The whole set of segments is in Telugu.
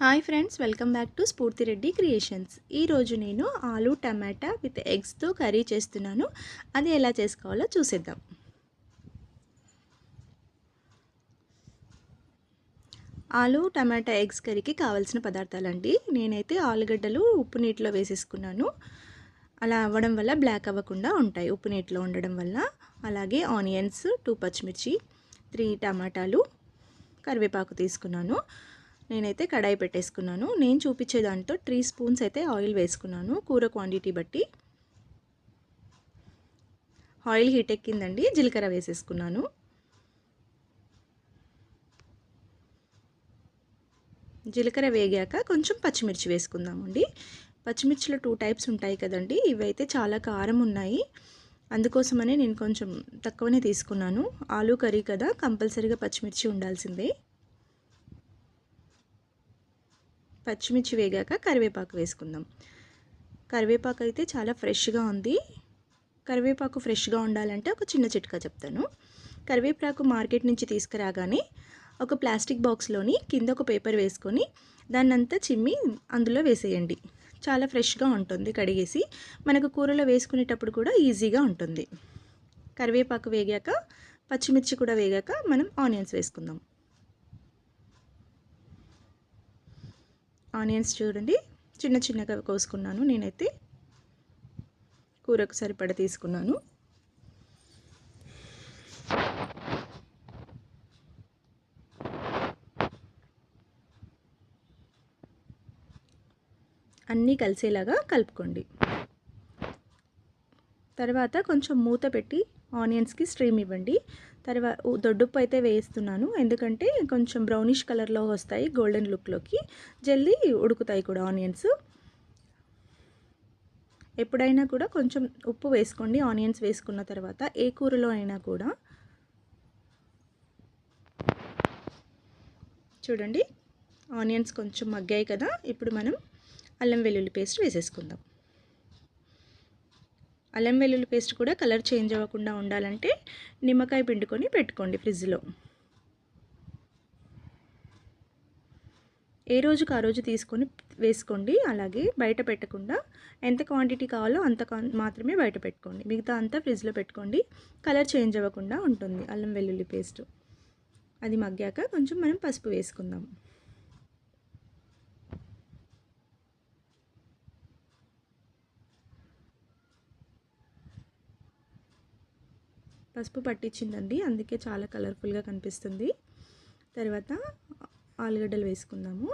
Hi friends welcome back to Spoorthi Reddy creations. ఈరోజు నేను ఆలు టమాటా విత్ ఎగ్స్తో కర్రీ చేస్తున్నాను. అది ఎలా చేసుకోవాలో చూసేద్దాం. ఆలు టమాటా ఎగ్స్ కర్రీకి కావాల్సిన పదార్థాలండి. నేనైతే ఆలుగడ్డలు ఉప్పు నీటిలో వేసేసుకున్నాను. అలా అవ్వడం వల్ల బ్లాక్ అవ్వకుండా ఉంటాయి ఉప్పు నీటిలో ఉండడం వల్ల. అలాగే ఆనియన్స్ టూ పచ్చిమిర్చి త్రీ టమాటాలు కరివేపాకు తీసుకున్నాను. నేనైతే కడాయి పెట్టేసుకున్నాను. నేను చూపించే దాంట్లో త్రీ స్పూన్స్ అయితే ఆయిల్ వేసుకున్నాను. కూర క్వాంటిటీ బట్టి. ఆయిల్ హీట్ ఎక్కిందండి. జీలకర్ర వేసేసుకున్నాను. జీలకర్ర వేగాక కొంచెం పచ్చిమిర్చి వేసుకుందామండి. పచ్చిమిర్చిలో టూ టైప్స్ ఉంటాయి కదండి. ఇవైతే చాలా కారం ఉన్నాయి. అందుకోసమనే నేను కొంచెం తక్కువనే తీసుకున్నాను. ఆలు కర్రీ కదా కంపల్సరీగా పచ్చిమిర్చి ఉండాల్సిందే. పచ్చిమిర్చి వేగాక కరివేపాకు వేసుకుందాం. కరివేపాకు అయితే చాలా ఫ్రెష్గా ఉంది. కరివేపాకు ఫ్రెష్గా ఉండాలంటే ఒక చిన్న చిట్కా చెప్తాను. కరివేపాకు మార్కెట్ నుంచి తీసుకురాగానే ఒక ప్లాస్టిక్ బాక్స్లోని కింద ఒక పేపర్ వేసుకొని దాన్నంతా చిమ్మి అందులో వేసేయండి. చాలా ఫ్రెష్గా ఉంటుంది కడిగేసి. మనకు కూరలో వేసుకునేటప్పుడు కూడా ఈజీగా ఉంటుంది. కరివేపాకు వేగాక పచ్చిమిర్చి కూడా వేగాక మనం ఆనియన్స్ వేసుకుందాం. ఆనియన్స్ చూడండి. చిన్న చిన్నగా కోసుకున్నాను నేనైతే. కూరకు సరిపడ తీసుకున్నాను. అన్నీ కలిసేలాగా కలుపుకోండి. తర్వాత కొంచెం మూత పెట్టి ఆనియన్స్కి స్ట్రీమ్ ఇవ్వండి. తర్వాత దొడ్డుప్పు అయితే వేస్తున్నాను ఎందుకంటే కొంచెం బ్రౌనిష్ కలర్లో వస్తాయి గోల్డెన్ లుక్లోకి. జల్దీ ఉడుకుతాయి కూడా ఆనియన్స్. ఎప్పుడైనా కూడా కొంచెం ఉప్పు వేసుకోండి ఆనియన్స్ వేసుకున్న తర్వాత. ఏ కూరలో అయినా కూడా. చూడండి ఆనియన్స్ కొంచెం మగ్గాయి కదా. ఇప్పుడు మనం అల్లం వెల్లుల్లి పేస్ట్ వేసేసుకుందాం. అల్లం వెల్లుల్లి పేస్ట్ కూడా కలర్ చేంజ్ అవ్వకుండా ఉండాలంటే నిమ్మకాయ పిండుకొని పెట్టుకోండి ఫ్రిడ్జ్లో. ఏ రోజుకు ఆ రోజు తీసుకొని వేసుకోండి అలాగే బయట పెట్టకుండా ఎంత క్వాంటిటీ కావాలో అంత మాత్రమే బయట పెట్టుకోండి. మిగతా అంతా ఫ్రిడ్జ్లో పెట్టుకోండి కలర్ చేంజ్ అవ్వకుండా ఉంటుంది అల్లం వెల్లుల్లి పేస్ట్. అది మగ్గాక కొంచెం మనం పసుపు వేసుకుందాం. పసుపు పట్టించిందండి. అందుకే చాలా కలర్ఫుల్గా కనిపిస్తుంది. తర్వాత ఆలుగడ్డలు వేసుకుందాము.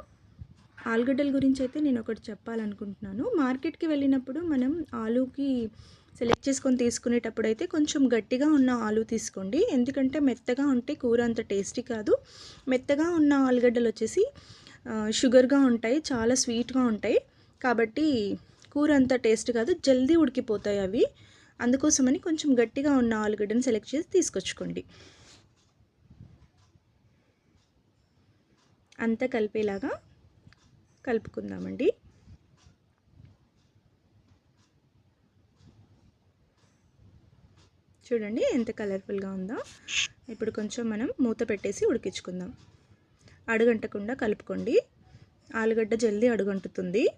ఆలుగడ్డల గురించి అయితే నేను ఒకటి చెప్పాలనుకుంటున్నాను. మార్కెట్కి వెళ్ళినప్పుడు మనం ఆలుకి సెలెక్ట్ చేసుకొని తీసుకునేటప్పుడు అయితే కొంచెం గట్టిగా ఉన్న ఆలు తీసుకోండి. ఎందుకంటే మెత్తగా ఉంటే కూర అంత టేస్టీ కాదు. మెత్తగా ఉన్న ఆలుగడ్డలు వచ్చేసి షుగర్గా ఉంటాయి చాలా స్వీట్గా ఉంటాయి. కాబట్టి కూర అంత టేస్ట్ కాదు. జల్దీ ఉడికిపోతాయి అవి. అందుకోసమని కొంచెం గట్టిగా ఉన్న ఆలుగడ్డను సెలెక్ట్ చేసి తీసుకొచ్చుకోండి. అంతా కలిపేలాగా కలుపుకుందామండి. చూడండి ఎంత కలర్ఫుల్గా ఉందో. ఇప్పుడు కొంచెం మనం మూత పెట్టేసి ఉడికించుకుందాం. అడుగంటకుండా కలుపుకోండి. ఆలుగడ్డ జల్దీ అడుగంటుతుంది.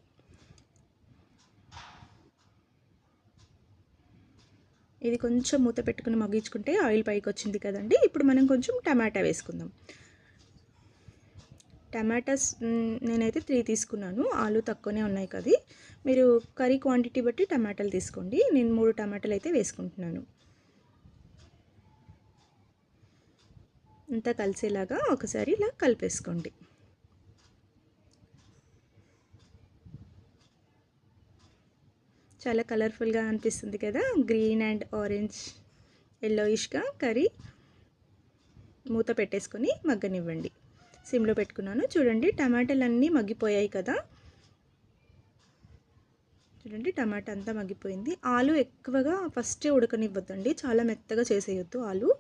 ఇది కొంచెం మూత పెట్టుకుని మగ్గించుకుంటే ఆయిల్ పైకి వచ్చింది కదండి. ఇప్పుడు మనం కొంచెం టమాటా వేసుకుందాం. టమాటాస్ నేనైతే త్రీ తీసుకున్నాను. ఆలు తక్కువనే ఉన్నాయి కదా. మీరు కర్రీ క్వాంటిటీ బట్టి టమాటాలు తీసుకోండి. నేను మూడు టమాటాలు అయితే వేసుకుంటున్నాను. అంతా కలిసేలాగా ఒకసారి ఇలా కలిపేసుకోండి. చాలా కలర్ఫుల్గా అనిపిస్తుంది కదా. గ్రీన్ అండ్ ఆరెంజ్ ఎల్లోయిష్గా కర్రీ మూత పెట్టేసుకొని మగ్గనివ్వండి. సిమ్లో పెట్టుకున్నాను. చూడండి టమాటాలు అన్నీ మగ్గిపోయాయి కదా. చూడండి టమాటా అంతా మగ్గిపోయింది. ఆలు ఎక్కువగా ఫస్టే ఉడకనివ్వద్దండి. చాలా మెత్తగా చేసేయొద్దు ఆలు.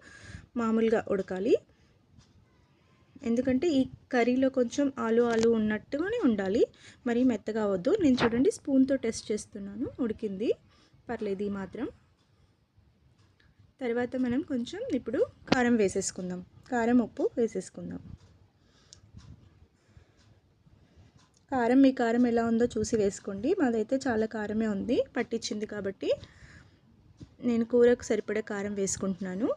మామూలుగా ఉడకాలి. ఎందుకంటే ఈ కర్రీలో కొంచెం ఆలు ఆలు ఉన్నట్టుగానే ఉండాలి. మరీ మెత్తగా అవద్దు. నేను చూడండి స్పూన్తో టెస్ట్ చేస్తున్నాను. ఉడికింది. పర్లేదు ఈ మాత్రం. తర్వాత మనం కొంచెం ఇప్పుడు కారం వేసేసుకుందాం. కారం ఉప్పు వేసేసుకుందాం. కారం మీ కారం ఎలా ఉందో చూసి వేసుకోండి. మాదైతే చాలా కారమే ఉంది. పట్టించింది కాబట్టి నేను కూరకు సరిపడే కారం వేసుకుంటున్నాను.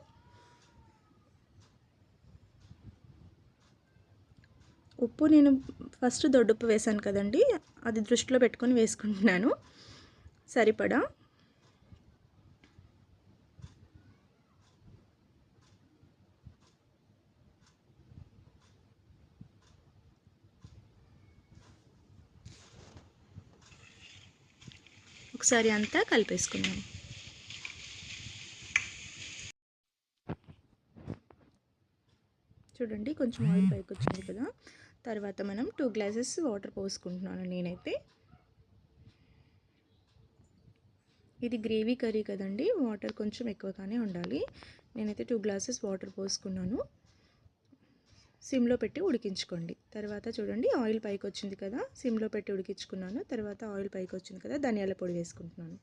ఉప్పు నేను ఫస్ట్ దొడ్డుప్పు వేశాను కదండి అది దృష్టిలో పెట్టుకొని వేసుకుంటున్నాను. సరిపడా? ఒకసారి అంతా కలిపేసుకుందాం. చూడండి కొంచెం ఆయిల్ పైకి వచ్చింది కదా. తర్వాత మనం టూ గ్లాసెస్ వాటర్ పోసుకుంటున్నాను నేనైతే. ఇది గ్రేవీ కర్రీ కదండి వాటర్ కొంచెం ఎక్కువగానే ఉండాలి. నేనైతే టూ గ్లాసెస్ వాటర్ పోసుకున్నాను. సిమ్లో పెట్టి ఉడికించుకోండి. తర్వాత చూడండి ఆయిల్ పైకి వచ్చింది కదా సిమ్లో పెట్టి ఉడికించుకున్నాను. తర్వాత ఆయిల్ పైకి వచ్చింది కదా ధనియాల పొడి వేసుకుంటున్నాను.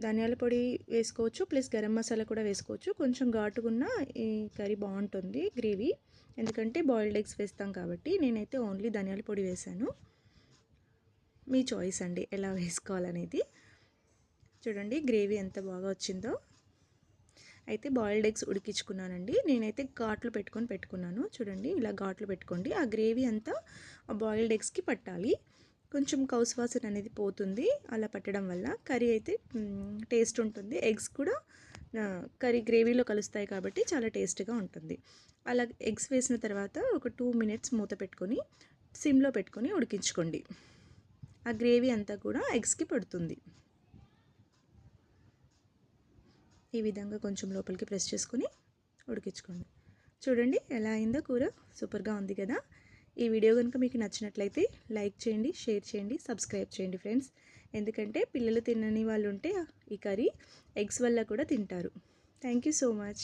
ధనియాల పొడి వేసుకోవచ్చు ప్లస్ గరం మసాలా కూడా వేసుకోవచ్చు. కొంచెం ఘాటుకున్న ఈ కర్రీ బాగుంటుంది గ్రేవీ. ఎందుకంటే బాయిల్డ్ ఎగ్స్ వేస్తాం కాబట్టి నేనైతే ఓన్లీ ధనియాల పొడి వేశాను మీ చాయిస్ అండి ఎలా వేసుకోవాలనేది. చూడండి గ్రేవీ ఎంత బాగా వచ్చిందో. అయితే బాయిల్డ్ ఎగ్స్ ఉడికించుకున్నానండి. నేనైతే ఘాట్లు పెట్టుకొని పెట్టుకున్నాను. చూడండి ఇలా ఘాట్లు పెట్టుకోండి. ఆ గ్రేవీ అంతా ఆ బాయిల్డ్ ఎగ్స్కి పట్టాలి. కొంచెం కౌసువాసన అనేది పోతుంది అలా పట్టడం వల్ల. కర్రీ అయితే టేస్ట్ ఉంటుంది. ఎగ్స్ కూడా కర్రీ గ్రేవీలో కలుస్తాయి కాబట్టి చాలా టేస్ట్గా ఉంటుంది. అలా ఎగ్స్ వేసిన తర్వాత ఒక టూ మినిట్స్ మూత పెట్టుకొని సిమ్లో పెట్టుకొని ఉడికించుకోండి. ఆ గ్రేవీ అంతా కూడా ఎగ్స్కి పడుతుంది. ఈ విధంగా కొంచెం లోపలికి ప్రెస్ చేసుకొని ఉడికించుకోండి. చూడండి ఎలా అయిందో కూర? సూపర్గా ఉంది కదా? ఈ వీడియో కనుక మీకు నచ్చినట్లయితే లైక్ చేయండి షేర్ చేయండి సబ్స్క్రైబ్ చేయండి ఫ్రెండ్స్. ఎందుకంటే పిల్లలు తినని వాళ్ళు ఉంటే ఈ కర్రీ ఎగ్స్ వల్ల కూడా తింటారు. Thank you so much